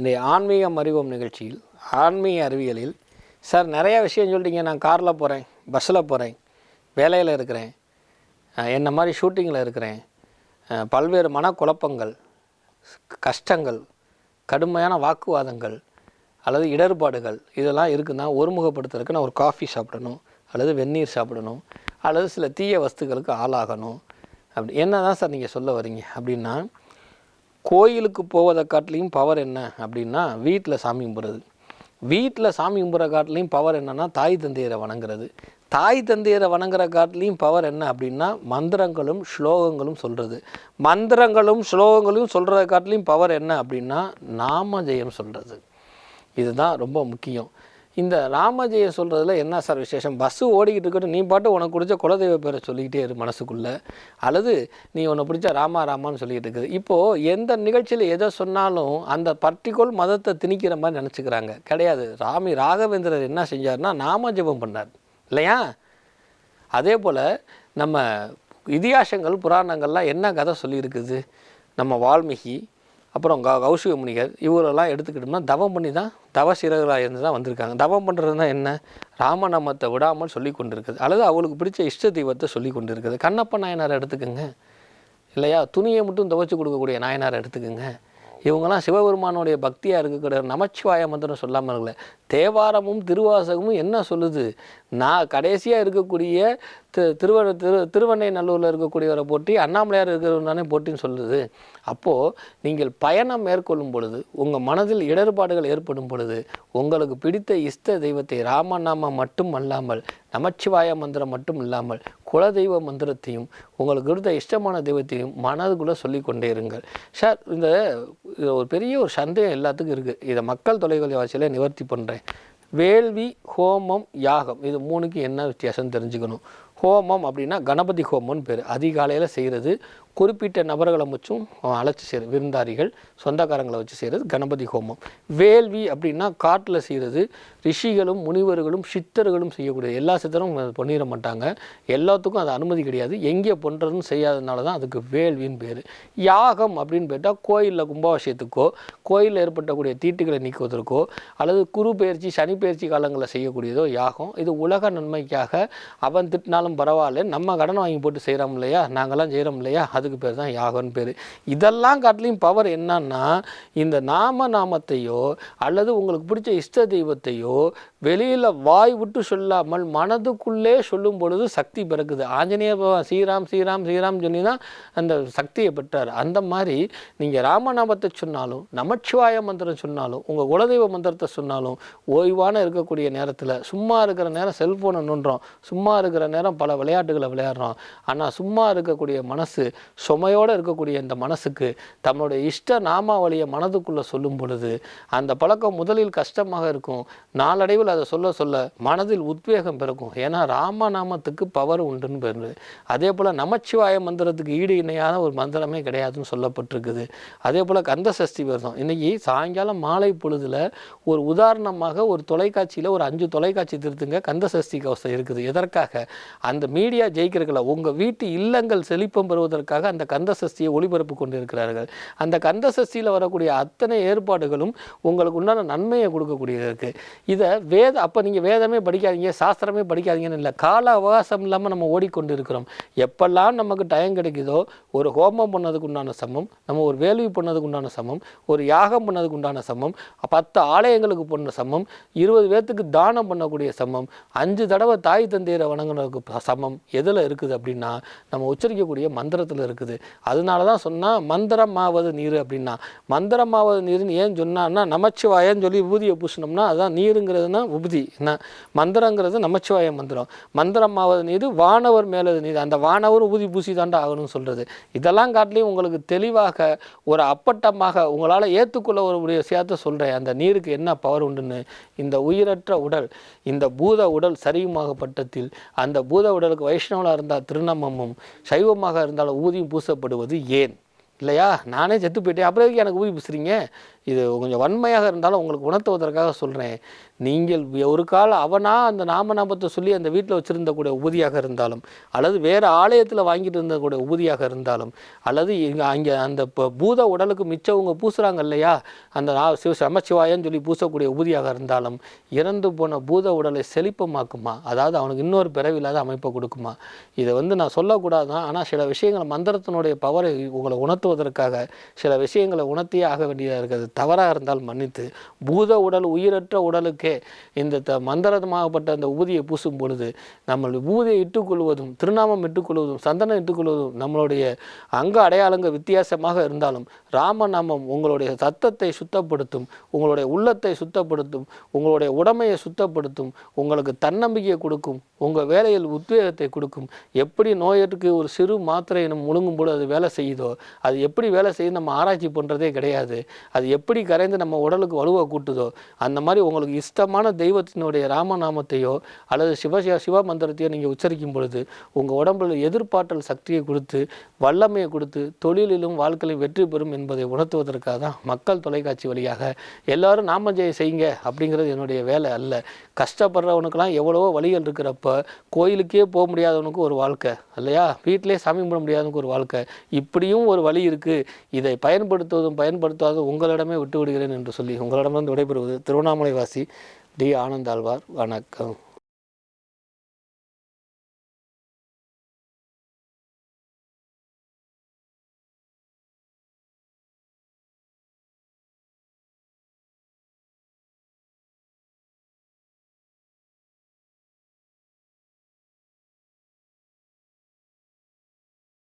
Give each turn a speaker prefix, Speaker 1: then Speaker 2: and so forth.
Speaker 1: இந்த ஆன்மீகம் அறிவோம் நிகழ்ச்சியில் ஆன்மீக அறிவியலில். சார் நிறையா விஷயம் சொல்லிட்டீங்க. நான் காரில் போகிறேன் பஸ்ஸில் போகிறேன் வேலையில் இருக்கிறேன் என்ன மாதிரி ஷூட்டிங்கில் இருக்கிறேன் பல்வேறு மனக்குழப்பங்கள் கஷ்டங்கள் கடுமையான வாக்குவாதங்கள் அல்லது இடர்பாடுகள் இதெல்லாம் இருக்குன்னா ஒருமுகப்படுத்துறதுக்கு நான் ஒரு காஃபி சாப்பிடணும் அல்லது வெந்நீர் சாப்பிடணும் அல்லது சில தீய வஸ்துக்களுக்கு ஆளாகணும். அப்படி என்ன தான் சார் நீங்கள் சொல்ல வரீங்க அப்படின்னா கோயிலுக்கு போவதை காட்டிலையும் பவர் என்ன அப்படின்னா வீட்டில் சாமி கும்பிட்றது. வீட்டில் சாமி கும்பிட்ற காட்டிலையும் பவர் என்னென்னா தாய் தந்தையரை வணங்குறது. தாய் தந்தையரை வணங்குற காட்டிலையும் பவர் என்ன அப்படின்னா மந்திரங்களும் ஸ்லோகங்களும் சொல்கிறது மந்திரங்களும் ஸ்லோகங்களும் சொல்கிறத காட்டிலையும் பவர் என்ன அப்படின்னா நாம ஜெயம் சொல்கிறது இதுதான் ரொம்ப முக்கியம். இந்த ராமஜெய சொல்கிறதுல என்ன சார் விசேஷம்? பஸ்ஸு ஓடிக்கிட்டு இருக்கட்டும். நீ பாட்டு உனக்கு பிடிச்ச குலதெய்வ பேரை சொல்லிக்கிட்டே இரு மனசுக்குள்ளே. அல்லது நீ உன்னை பிடிச்ச ராமா ராமான்னு சொல்லிக்கிட்டு இருக்குது. இப்போது எந்த நிகழ்ச்சியில் எதை சொன்னாலும் அந்த பர்டிகுலர் மதத்தை திணிக்கிற மாதிரி நினச்சிக்கிறாங்க. கிடையாது. ராமி ராகவேந்திரர் என்ன செஞ்சார்னா நாம பண்ணார். இல்லையா? அதே போல் நம்ம இதிகாசங்கள் புராணங்கள்லாம் என்ன கதை சொல்லியிருக்குது? நம்ம வால்மீகி அப்புறம் க கௌசிக முனிகர் இவரெல்லாம் எடுத்துக்கிட்டோம்னா தவம் பண்ணி தான் தவசிரகராக இருந்து தான் வந்திருக்காங்க. தவம் பண்ணுறதுனா என்ன? ராமநாமத்தை விடாமல் சொல்லி கொண்டிருக்குது அல்லது அவளுக்கு பிடிச்ச இஷ்ட தெய்வத்தை சொல்லி கொண்டிருக்குது கண்ணப்ப நாயனார் எடுத்துக்கோங்க. இல்லையா? துணியை மட்டும் துவச்சி கொடுக்கக்கூடிய நாயனார் எடுத்துக்கோங்க. இவங்கெல்லாம் சிவபெருமானுடைய பக்தியாக இருக்கக்கூடிய நமச்சிவாய மந்திரம் சொல்லாமல் இருக்கல. தேவாரமும் திருவாசகமும் என்ன சொல்லுது? நான் கடைசியாக இருக்கக்கூடிய திருவ திரு திருவண்ணை நல்லூரில் இருக்கக்கூடியவரை போட்டி அண்ணாமலையார் இருக்கிறவன்தானே போட்டின்னு சொல்லுது. அப்போது நீங்கள் பயணம் மேற்கொள்ளும் பொழுது உங்கள் மனதில் இடர்பாடுகள் ஏற்படும் பொழுது உங்களுக்கு பிடித்த இஷ்ட தெய்வத்தை ராமநாமம் மட்டும் அல்லாமல் நமச்சிவாய மந்திரம் மட்டும் இல்லாமல் குலதெய்வ மந்திரத்தையும் உங்களுக்கு இருந்த இஷ்டமான தெய்வத்தையும் மனதுக்குள்ளே சொல்லிக்கொண்டே இருங்கள். சார் இந்த இது ஒரு பெரிய ஒரு சந்தேகம் எல்லாத்துக்கும் இருக்குது இதை மக்கள் தொலைத்தொலைவாசியில் நிவர்த்தி பண்ணுறேன் வேள்வி ஹோமம் யாகம் இது மூணுக்கு என்ன வித்தியாசம் தெரிஞ்சுக்கணும். ஹோமம் அப்படின்னா கணபதி ஹோமம்னு பேர். அதிகாலையில் செய்கிறது குறிப்பிட்ட நபர்களை வச்சும் அழைச்சி செய்கிறது விருந்தாரிகள் சொந்தக்காரங்களை வச்சு செய்கிறது கணபதி ஹோமம். வேள்வி அப்படின்னா காட்டில் செய்கிறது ரிஷிகளும் முனிவர்களும் சித்தர்களும் செய்யக்கூடிய எல்லா சித்தரும் பண்ணிட மாட்டாங்க. எல்லாத்துக்கும் அது அனுமதி கிடையாது. எங்கே பண்ணுறதுன்னு செய்யாததுனால தான் அதுக்கு வேள்வின்னு பேர். யாகம் அப்படின்னு போயிட்டால் கோயிலில் கும்பாபிஷேகத்துக்கோ கோயிலில் ஏற்பட்டக்கூடிய தீட்டுகளை நீக்குவதற்கோ அல்லது குரு பயிற்சி சனி பயிற்சி காலங்களில் செய்யக்கூடியதோ யாகம். இது உலக நன்மைக்காக அவன் திட்டினாலும் பரவாயில்ல. நம்ம கடன் வாங்கி போட்டு செய்கிறோம் இல்லையா? நாங்கள்லாம் செய்கிறோம் இல்லையா? அதுக்கு பேர் தான் யாகம்னு பேர். இதெல்லாம் காட்டிலையும் பவர் என்னன்னா இந்த நாம நாமத்தையோ அல்லது உங்களுக்கு பிடிச்ச இஷ்ட தெய்வத்தையோ வெளியில் வாய் விட்டு சொல்லாமல் மனதுக்குள்ளே சொல்லும் பொழுது சக்தி பிறக்குது. ஆஞ்சநேயர் பகவான் ஸ்ரீராம் ஸ்ரீராம் ஸ்ரீராம் சொல்லி தான் அந்த சக்தியை பெற்றார். அந்த மாதிரி நீங்கள் ராமநாமத்தை சொன்னாலும் நமச்சிவாய மந்திரம் சொன்னாலும் உங்கள் குலதெய்வ மந்திரத்தை சொன்னாலும் ஓய்வான இருக்கக்கூடிய நேரத்தில் சும்மா இருக்கிற நேரம் செல்ஃபோனை நோண்டுறோம். சும்மா இருக்கிற நேரம் பல விளையாட்டுகளை விளையாடுறோம். ஆனால் சும்மா இருக்கக்கூடிய மனசு சுமையோடு இருக்கக்கூடிய இந்த மனசுக்கு தம்முடைய இஷ்ட நாமாவளியை மனதுக்குள்ளே சொல்லும் பொழுது அந்த பழக்கம் முதலில் கஷ்டமாக இருக்கும். நாளடைவில் அதை சொல்ல சொல்ல மனதில் உத்வேகம் பிறக்கும். ஏன்னா ராமநாமத்துக்கு பவர் உண்டுன்னு பெறுது அதே போல் நமச்சிவாய மந்திரத்துக்கு ஈடு இணையான ஒரு மந்திரமே கிடையாதுன்னு சொல்லப்பட்டிருக்குது. அதே போல் கந்த சஷ்டி விரதம். இன்னைக்கு சாயங்காலம் மாலை பொழுதில் ஒரு உதாரணமாக ஒரு தொலைக்காட்சியில் ஒரு அஞ்சு தொலைக்காட்சி திருத்துங்க கந்த சஷ்டி கவசம் இருக்குது. எதற்காக? அந்த மீடியா ஜெயிக்கிறதுல உங்கள் வீட்டு இல்லங்கள் செழிப்பம் பெறுவதற்காக அந்த கந்த சஷ்டியை ஒளிபரப்பு கொண்டிருக்கிறார்கள். அந்த கந்த சஷ்டியில் வரக்கூடிய அத்தனை ஏற்பாடுகளும் உங்களுக்கு உண்டான நன்மையை கொடுக்கக்கூடியது இருக்குது இதை வேத அப்போ நீங்கள் வேதமே படிக்காதீங்க சாஸ்திரமே படிக்காதீங்கன்னு இல்லை. கால அவகாசம் இல்லாமல் நம்ம ஓடிக்கொண்டு இருக்கிறோம் எப்பெல்லாம் நமக்கு டைம் கிடைக்குதோ ஒரு ஹோமம் பண்ணதுக்கு உண்டான சமம் நம்ம ஒரு வேள்வி பண்ணதுக்கு உண்டான சமம் ஒரு யாகம் பண்ணதுக்கு உண்டான சமம் பத்து ஆலயங்களுக்கு பண்ண சமம் இருபது பேர்த்துக்கு தானம் பண்ணக்கூடிய சமம் அஞ்சு தடவை தாய் தந்தையரை வணங்கினதுக்கு சமம் எதில் இருக்குது அப்படின்னா நம்ம உச்சரிக்கக்கூடிய மந்திரத்தில் இருக்குது. இருக்குது. அதனால தான் சொன்னால் மந்திரமாவது நீர் அப்படின்னா மந்திரமாவது நீர்னு ஏன் சொன்னான்னா நமச்சிவாயன்னு சொல்லி ஊதியை பூசினோம்னா அதுதான் நீருங்கிறதுனா உபதி என்ன? மந்திரங்கிறது நமச்சிவாய மந்திரம். மந்திரமாவது நீர் வானவர் மேலது நீர். அந்த வானவர் ஊதி பூசி தாண்டா ஆகணும்னு சொல்கிறது இதெல்லாம் காட்டிலையும் உங்களுக்கு தெளிவாக ஒரு அப்பட்டமாக உங்களால் ஏற்றுக்கொள்ள ஒரு விஷயத்தை சொல்கிறேன் அந்த நீருக்கு என்ன பவர் உண்டுன்னு? இந்த உயிரற்ற உடல் இந்த பூத உடல் சரியுமாகப்பட்டத்தில் அந்த பூத உடலுக்கு வைஷ்ணவனாக இருந்தால் திருநமமும் சைவமாக இருந்தால் ஊதியும் பூசப்படுவது ஏன்? இல்லையா? நானே செத்து போயிட்டேன். அப்புறம் எனக்கு ஊதி பூசுறீங்க இது கொஞ்சம் வன்மையாக இருந்தாலும் உங்களுக்கு உணர்த்துவதற்காக சொல்கிறேன் நீங்கள் ஒரு கால அவனா அந்த நாமநாமத்தை சொல்லி அந்த வீட்டில் வச்சுருந்த கூட உபதியாக இருந்தாலும் அல்லது வேறு ஆலயத்தில் வாங்கிட்டு இருந்த கூட உபதியாக இருந்தாலும் அல்லது இங்கே அங்கே அந்த ப- பூத உடலுக்கு மிச்சவங்க பூசுகிறாங்க இல்லையா? அந்த சிவ சமச்சிவாயன்னு சொல்லி பூசக்கூடிய உபதியாக இருந்தாலும் இறந்து போன பூத உடலை செழிப்பமாக்குமா? அதாவது அவனுக்கு இன்னொரு பிறவில்லாத அமைப்பை கொடுக்குமா? இதை வந்து நான் சொல்லக்கூடாது தான் ஆனால் சில விஷயங்களை மந்திரத்தினுடைய பவரை உங்களை உணர்த்துவதற்காக சில விஷயங்களை உணர்த்தியே ஆக வேண்டியதாக இருக்கிறது. தவறாக இருந்தால் மன்னித்து பூத உடல் உயிரற்ற உடலுக்கே இந்த த மந்திரமாகப்பட்ட அந்த ஊதியை பூசும் பொழுது நம்மளுடைய ஊதியை இட்டுக்கொள்வதும் திருநாமம் இட்டுக்கொள்வதும் சந்தனம் இட்டுக்கொள்வதும் நம்மளுடைய அங்க அடையாளங்கள் வித்தியாசமாக இருந்தாலும் ராமநாமம் உங்களுடைய சத்தத்தை சுத்தப்படுத்தும் உங்களுடைய உள்ளத்தை சுத்தப்படுத்தும் உங்களுடைய உடமையை சுத்தப்படுத்தும் உங்களுக்கு தன்னம்பிக்கையை கொடுக்கும் உங்கள் வேலையில் உத்வேகத்தை கொடுக்கும். எப்படி நோயற்றுக்கு ஒரு சிறு மாத்திரை நம்ம முழுங்கும் போது அது வேலை செய்யுதோ அது எப்படி வேலை செய்யுது நம்ம ஆராய்ச்சி பண்ணுறதே கிடையாது. அது எப்படி கரைந்து நம்ம உடலுக்கு வலுவை கூட்டுதோ அந்த மாதிரி உங்களுக்கு இஷ்டமான தெய்வத்தினுடைய ராமநாமத்தையோ அல்லது சிவ சிவ மந்திரத்தையோ நீங்கள் உச்சரிக்கும் பொழுது உங்கள் உடம்புல எதிர்பார்த்தல் சக்தியை கொடுத்து வல்லமையை கொடுத்து தொழிலிலும் வாழ்க்கையிலும் வெற்றி பெறும் என்பதை உணர்த்துவதற்காக தான் மக்கள் தொலைக்காட்சி வழியாக எல்லாரும் நாம செய்யுங்க அப்படிங்கிறது என்னுடைய வேலை அல்ல. கஷ்டப்படுறவனுக்கெல்லாம் எவ்வளவோ வழிகள் இருக்கிறப்ப கோயிலுக்கே போக முடியாதவனுக்கு ஒரு வாழ்க்கை இல்லையா? வீட்டிலே சாமி கும்பிட முடியாதவனுக்கு ஒரு வாழ்க்கை. இப்படியும் ஒரு வழி இருக்குது இதை பயன்படுத்துவதும் பயன்படுத்தாத உங்களிடமே விட்டு விடுகிறேன் என்று சொல்லி உங்களிடமிருந்து விடைபெறுவது திருவண்ணாமலை வாசி டி ஆனந்தாழ்வார் வணக்கம்.